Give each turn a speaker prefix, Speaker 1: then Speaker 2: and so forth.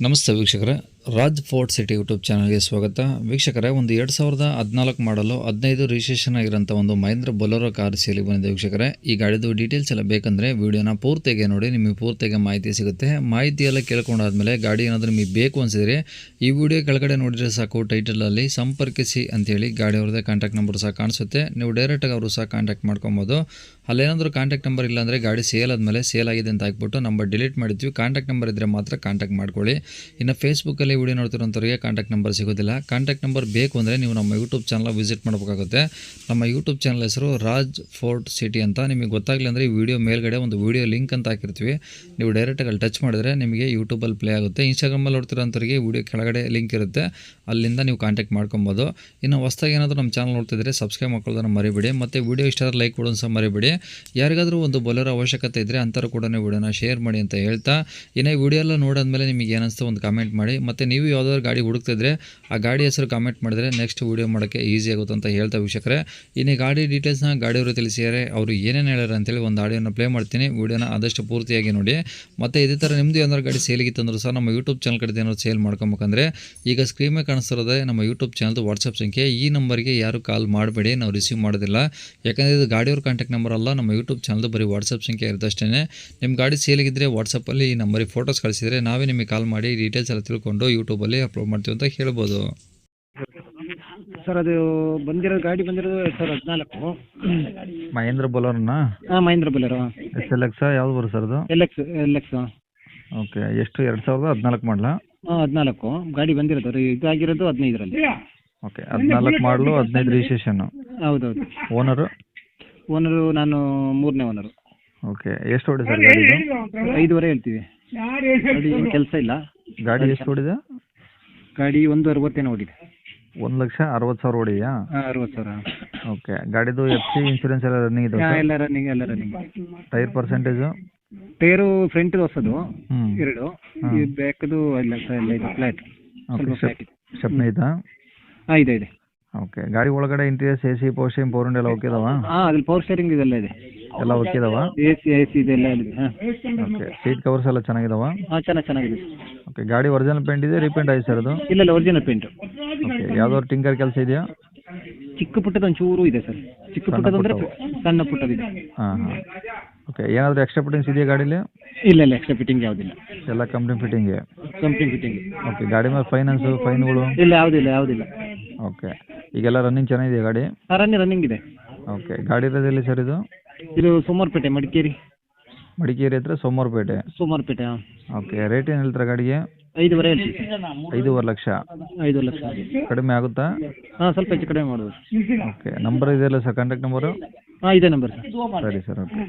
Speaker 1: ನಮಸ್ತೆ ವೀಕ್ಷಕರೇ. Raj fort city YouTube ಚಾನಲ್ಗೆ ಸ್ವಾಗತ. ವೀಕ್ಷಕರೇ, ಒಂದು ಎರಡು ಸಾವಿರದ ಹದಿನಾಲ್ಕು ಮಾಡಲು ಹದಿನೈದು ರಿಜಿಸ್ಟ್ರೇಷನ್ ಆಗಿರೋಂಥ ಒಂದು ಮಹೇಂದ್ರ ಬೊಲೋರೋ ಕಾರ್ ಸೇಲಿ ಬಂದಿದೆ ವೀಕ್ಷಕರೇ. ಈ ಗಾಡಿದು ಡೀಟೇಲ್ಸ್ ಎಲ್ಲ ಬೇಕಂದರೆ ವಿಡಿಯೋನ ಪೂರ್ತಿಗೆ ನೋಡಿ, ನಿಮಗೆ ಪೂರ್ತಿಗೆ ಮಾಹಿತಿ ಸಿಗುತ್ತೆ. ಮಾಹಿತಿ ಎಲ್ಲ ಕೇಳ್ಕೊಂಡಾದ್ಮೇಲೆ ಗಾಡಿ ಏನಾದರೂ ನಿಮಗೆ ಬೇಕು ಅನಿಸಿದರೆ ಈ ವಿಡಿಯೋ ಕೆಳಗಡೆ ನೋಡಿದರೆ ಸಾಕು ಟೈಟಲಲ್ಲಿ ಸಂಪರ್ಕಿಸಿ ಅಂತೇಳಿ ಗಾಡಿ ಅವ್ರದ್ದೇ ಕಾಂಟ್ಯಾಕ್ಟ್ ನಂಬರ್ ಸಹ ಕಾಣಿಸುತ್ತೆ. ನೀವು ಡೈರೆಕ್ಟಾಗಿ ಅವರು ಸಹ ಕಾಂಟ್ಯಾಕ್ಟ್ ಮಾಡ್ಕೊಬೋದು. ಅಲ್ಲೇನಾದರೂ ಕಾಂಟ್ಯಾಕ್ಟ್ ನಂಬರ್ ಇಲ್ಲ ಅಂದರೆ ಗಾಡಿ ಸೇಲ್ ಆದಮೇಲೆ ಸೇಲ್ ಆಗಿದೆ ಅಂತ ಹಾಕ್ಬಿಟ್ಟು ನಂಬರ್ ಡಿಲೀಟ್ ಮಾಡಿದ್ವಿ ಕಾಂಟ್ಯಾಕ್ಟ್ ನಂಬರ್ ಇದ್ದರೆ ಮಾತ್ರ ಕಾಂಟ್ಯಾಕ್ಟ್ ಮಾಡ್ಕೊಳ್ಳಿ. ಇನ್ನು ಫೇಸ್ಬುಕ್ಕಲ್ಲಿ ವಿಡಿಯೋ ನೋಡ್ತಿರೋಂಥವ್ರಿಗೆ ಕಾಂಟ್ಯಾಕ್ಟ್ ನಂಬರ್ ಸಿಗೋದಿಲ್ಲ. ಕಾಂಟ್ಯಾಕ್ಟ್ ನಂಬರ್ ಬೇಕು ಅಂದರೆ ನೀವು ನಮ್ಮ ಯೂಟ್ಯೂಬ್ ಚಾನಲ್ ವಿಸಿಟ್ ಮಾಡಬೇಕಾಗುತ್ತೆ. ನಮ್ಮ ಯೂಟ್ಯೂಬ್ ಚಾನಲ್ ಹೆಸರು ರಾಜ್ ಫೋರ್ಟ್ ಸಿಟಿ ಅಂತ. ನಿಮಗೆ ಗೊತ್ತಾಗಲಿ ಅಂದರೆ ಈ ವಿಡಿಯೋ ಮೇಲ್ಗಡೆ ಒಂದು ವಿಡಿಯೋ ಲಿಂಕ್ ಅಂತ ಹಾಕಿರ್ತೀವಿ. ನೀವು ಡೈರೆಕ್ಟಾಗಿ ಅಲ್ಲಿ ಟಚ್ ಮಾಡಿದ್ರೆ ನಿಮಗೆ ಯೂಟ್ಯೂಬಲ್ಲಿ ಪ್ಲೇ ಆಗುತ್ತೆ. ಇನ್ಸ್ಟಾಗ್ರಾಮಲ್ಲಿ ನೋಡ್ತಿರೋಂಥವ್ರಿಗೆ ವಿಡಿಯೋ ಕೆಳಗಡೆ ಲಿಂಕ್ ಇರುತ್ತೆ. ಅಲ್ಲಿಂದ ನೀವು ಕಾಂಟ್ಯಾಕ್ಟ್ ಮಾಡ್ಕೊಬೋದು. ಇನ್ನು ಹೊಸ್ದಾಗಿ ಏನಾದರೂ ನಮ್ಮ ಚಾನಲ್ ನೋಡ್ತಿದ್ರೆ ಸಬ್ಸ್ಕ್ರೈಬ್ ಮಾಡ್ಕೊಳ್ಳೋದನ್ನು ಮರಿಬೇಡಿ. ಮತ್ತು ವಿಡಿಯೋ ಇಷ್ಟ ಲೈಕ್ ಕೊಡೋದು ಸಹ ಮರಿಬೇಡಿ. ಯಾರಿಗಾದರೂ ಒಂದು ಬೊಲರ ಅವಶ್ಯಕತೆ ಇದ್ದರೆ ಅಂಥವ್ರು ಕೂಡ ವಿಡಿಯೋನ ಶೇರ್ ಮಾಡಿ ಅಂತ ಹೇಳ್ತಾ. ಇನ್ನೇ ವಿಡಿಯೋ ಎಲ್ಲ ನೋಡಾದ್ಮೇಲೆ ನಿಮಗೆ ಏನಿಸ್ತು ಒಂದು ಕಾಮೆಂಟ್ ಮಾಡಿ. ಮತ್ತು ನೀವು ಯಾವುದಾದ್ರು ಗಾಡಿ ಹುಡುಕ್ತಿದ್ರೆ ಆ ಗಾಡಿ ಹೆಸರು ಕಾಮೆಂಟ್ ಮಾಡಿದ್ರೆ ನೆಕ್ಸ್ಟ್ ವಿಡಿಯೋ ಮಾಡೋಕ್ಕೆ ಈಸಿ ಆಗುತ್ತೆ ಅಂತ ಹೇಳ್ತಾ ವೀಕ್ಷಕರೇ. ಇನ್ನು ಗಾಡಿ ಡೀಟೇಲ್ಸ್ನ ಗಾಡಿಯವರು ತಿಳಿಸಿದ್ದಾರೆ. ಅವರು ಏನೇನು ಹೇಳ್ಯಾರ ಅಂತೇಳಿ ಒಂದು ಆಡಿಯೋನ ಪ್ಲೇ ಮಾಡ್ತೀನಿ. ವೀಡಿಯೋನ ಆದಷ್ಟು ಪೂರ್ತಿಯಾಗಿ ನೋಡಿ. ಮತ್ತು ಇದೇ ಥರ ನಿಮ್ಮದು ಏನಾದ್ರು ಗಾಡಿ ಸೇಲಿಗಿತ್ತು ಅಂದರೂ ಸಹ ನಮ್ಮ ಯೂಟ್ಯೂಬ್ ಚಾನಲ್ ಕಡೆ ಏನಾದ್ರು ಸೇಲ್ ಮಾಡ್ಕೊಬೇಕಂದ್ರೆ ಈಗ ಸ್ಕ್ರೀನ್ ಮೇಲೆ ಕಾಣಿಸ್ತಿರೋದೇ ನಮ್ಮ ಯೂಟ್ಯೂಬ್ ಚಾನಲ್ದು ವಾಟ್ಸಪ್ ಸಂಖ್ಯೆ. ಈ ನಂಬರ್ಗೆ ಯಾರು ಕಾಲ್ ಮಾಡಬೇಡಿ, ನಾವು ರಿಸೀವ್ ಮಾಡೋದಿಲ್ಲ. ಯಾಕಂದರೆ ಇದು ಗಾಡಿಯವ್ರ ಕಾಂಟ್ಯಾಕ್ಟ್ ನಂಬರ್ ಅಲ್ಲ, ನಮ್ಮ ಯೂಟ್ಯೂಬ್ ಚಾನಲ್ದು ಬರೀ ವಾಟ್ಸಪ್ ಸಂಖ್ಯೆ ಇರುತ್ತೆ ನಿಮ್ಮ ಗಾಡಿ ಸೇಲಿಗಿದ್ರೆ ವಾಟ್ಸಪ್ಪಲ್ಲಿ ಈ ನಂಬರಿಗೆ ಫೋಟೋಸ್ ಕಳಿಸಿದರೆ ನಾವೇ ನಿಮಗೆ ಕಾಲ್ ಮಾಡಿ ಡೀಟೇಲ್ಸ್ ಎಲ್ಲ ತಿಳ್ಕೊಂಡು ಯೂಟ್ಯೂಬಲ್ಲಿ ಅಪ್ಲೋಡ್ ಮಾಡ್ತೀವಿ ಅಂತ ಹೇಳ್ಬೋದು.
Speaker 2: ಸರ್ ಅದು ಬಂದಿರೋ ಗಾಡಿ ಬಂದಿರೋದು ಎರಡು ಸಾವಿರದ ಹದಿನಾಲ್ಕು.
Speaker 1: ಮಹೇಂದ್ರ ಬೊಲೋರ್ನ?
Speaker 2: ಹಾಂ Mahindra Bolero.
Speaker 1: S L X ಯಾವ್ದು ಬರು ಸರ್ ಅದು?
Speaker 2: L X L X
Speaker 1: okay ಎಷ್ಟು ಎರಡ್ ಸಾವಿರದ ಹದಿನಾಲ್ಕು ಮಾಡಲ?
Speaker 2: ಹಾಂ ಹದಿನಾಲ್ಕು. ಗಾಡಿ ಬಂದಿರೋದು ರೀ ಇದಾಗಿರೋದು ಹದಿನೈದರಲ್ಲಿ.
Speaker 1: ಓಕೆ ಹದಿನಾಲ್ಕು ಮಾಡಲು ಹದಿನೈದು ರಿಜಿಸ್ಟ್ರೇಷನ್ನು
Speaker 2: ಹೌದೌದು.
Speaker 1: ಓನರು
Speaker 2: ಓನರು ನಾನು ಮೂರನೇ ಓನರು
Speaker 1: ಓಕೆ ಎಷ್ಟು ಹೊಡೆ ಸರ್ ಗಾಡಿದು
Speaker 2: ಐದುವರೆ ಹೇಳ್ತೀವಿ. ಗಾಡಿ ಕೆಲಸ ಇಲ್ಲ.
Speaker 1: ಗಾಡಿ ಎಷ್ಟು ಓಡಿದೆ?
Speaker 2: ಗಾಡಿ ಒಂದು ಅರವತ್ತೇನೋ ಓಡಿದೆ.
Speaker 1: ಒಂದು ಲಕ್ಷ ಅರವತ್ತು ಸಾವಿರ
Speaker 2: ಓಡಿಯಾ ಅರವತ್ತು ಸಾವಿರ.
Speaker 1: ಓಕೆ ಗಾಡಿದು ಎಫ್ ಸಿ ಇನ್ಶೂರೆನ್ಸ್ ಎಲ್ಲ ರನ್ನಿಂಗ್ ಇದೆ
Speaker 2: ಹಾಂ ಎಲ್ಲ ರನ್ನಿಂಗ್ ಎಲ್ಲ running
Speaker 1: tyre percentage
Speaker 2: tyre front ಹೊಸದು ಎರಡು. ಈ ಬ್ಯಾಕ್ದು ಇಲ್ಲ ಸರ್ ಇಲ್ಲ ಇದು ಫ್ಲ್ಯಾಟ್ ಸ್ವಲ್ಪ ಇದೆ.
Speaker 1: ಐತಾ
Speaker 2: ಹಾಂ ಇದೆ ಇದೆ.
Speaker 1: ಓಕೆ ಗಾಡಿ ಒಳಗಡೆ ಇಂಟೀರಿಯರ್ಸ್ ಎ ಸಿ ಪೋಸ್ಟಿಂಗ್ ಪೋರ್ ಎಲ್ಲ ಓಕೆದಾವ
Speaker 2: ಹಾಂ ಅದ್ರಲ್ಲಿ ಪವರ್ ಸ್ಟೇರಿಂಗ್ ಇದೆಲ್ಲ ಇದೆ.
Speaker 1: ಎಲ್ಲ ಓಕೆದಾವ
Speaker 2: ಎ ಸಿ ಎ ಸಿ ಇದೆಲ್ಲ ಇದೆ ಹಾಂ.
Speaker 1: ಓಕೆ ಸೀಟ್ ಕವರ್ಸ್ ಎಲ್ಲ ಚೆನ್ನಾಗಿದಾವ?
Speaker 2: ಹಾಂ ಚೆನ್ನಾಗಿ ಚೆನ್ನಾಗಿದೆ.
Speaker 1: ಓಕೆ ಗಾಡಿ ಒರಿಜಿನಲ್ ಪೇಂಟ್ ಇದೆ ರೀಪೇಂಟ್ ಆಯ್ತು ಸರ್ ಅದು?
Speaker 2: ಇಲ್ಲ ಇಲ್ಲ ಒರಿಜಿನಲ್ ಪೇಂಟ್
Speaker 1: ಓಕೆ ಯಾವ್ದಾದ್ರು ಟಿಂಕರ್ ಕೆಲಸ ಇದೆಯಾ?
Speaker 2: ಚಿಕ್ಕ ಪುಟ್ಟದ ಒಂಚೂರು ಇದೆ ಸರ್. ಚಿಕ್ಕ ಪುಟ್ಟದ ಅಂದರೆ ಸಣ್ಣ ಪುಟ್ಟದಿದೆ.
Speaker 1: ಹಾಂ ಹಾಂ. ಓಕೆ ಏನಾದರೂ ಎಕ್ಸ್ಟ್ರಾ ಫಿಟ್ಟಿಂಗ್ಸ್ ಇದೆಯಾ ಗಾಡೀಲಿ?
Speaker 2: ಇಲ್ಲ ಇಲ್ಲ ಎಕ್ಸ್ಟ್ರಾ ಫಿಟ್ಟಿಂಗ್ ಯಾವುದಿಲ್ಲ
Speaker 1: ಎಲ್ಲ company fitting
Speaker 2: company fitting
Speaker 1: okay ಗಾಡಿ ಮೇಲೆ ಫೈನಾನ್ಸ್ ಫೈನ್ಗಳು
Speaker 2: ಇಲ್ಲ ಯಾವುದಿಲ್ಲ ಯಾವುದಿಲ್ಲ
Speaker 1: ಓಕೆ ಈಗೆಲ್ಲ ರನ್ನಿಂಗ್ ಚೆನ್ನಾಗಿದೆ ಗಾಡಿ?
Speaker 2: ರನ್ನಿಂಗ್ ರನ್ನಿಂಗ್ ಇದೆ.
Speaker 1: ಓಕೆ ಗಾಡಿ ಇರೋದು ಎಲ್ಲಿ ಸರ್ ಇದು?
Speaker 2: ಇದು ಸೋಮವಾರಪೇಟೆ ಮಡಿಕೇರಿ.
Speaker 1: ಮಡಿಕೇರಿ ಹತ್ರ ಸೋಮವಾರಪೇಟೆ.
Speaker 2: ಸೋಮವಾರಪೇಟೆ ಹಾಂ.
Speaker 1: ಓಕೆ ರೇಟ್ ಏನು ಹೇಳ್ತಾರೆ ಗಾಡಿಗೆ?
Speaker 2: ಐದುವರೆ ಹೇಳ್ತೀವಿ.
Speaker 1: ಐದೂವರೆ ಲಕ್ಷ.
Speaker 2: ಐದು ಲಕ್ಷ.
Speaker 1: ಕಡಿಮೆ ಆಗುತ್ತಾ?
Speaker 2: ಹಾಂ ಸ್ವಲ್ಪ ಹೆಚ್ಚು ಕಡಿಮೆ ಮಾಡ್ಬೋದು.
Speaker 1: ಓಕೆ ನಂಬರ್ ಇದೆಯಲ್ಲ ಸರ್ ಕಾಂಟ್ಯಾಕ್ಟ್ ನಂಬರು
Speaker 2: ಹಾಂ ಇದೆ ನಂಬರ್ ಸರ್
Speaker 1: ಸರಿ ಸರ್ ಓಕೆ